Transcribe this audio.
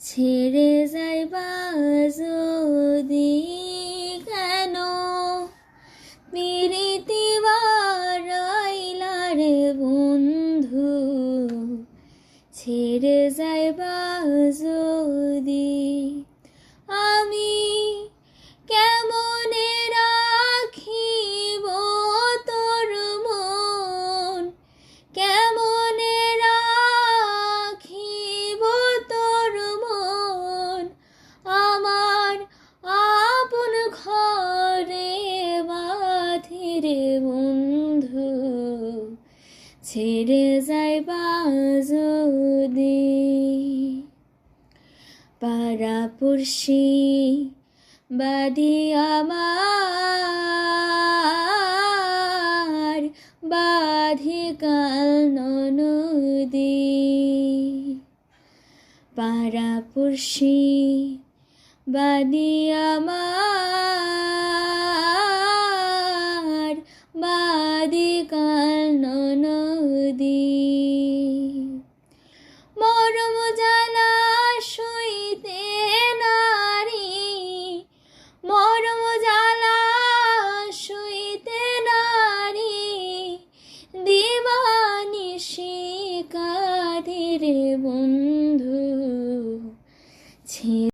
ছেড়ে যাইবা যদি কেন পিরিতি বন্ধু ছেড়ে যাইবা যদি আমি কেমন ছেড়ে যাইবা যদি পাড়াপড়শি বাদি আমার বাধি কাল নদী পাড়াপড়শি বাদি আমার 지리분두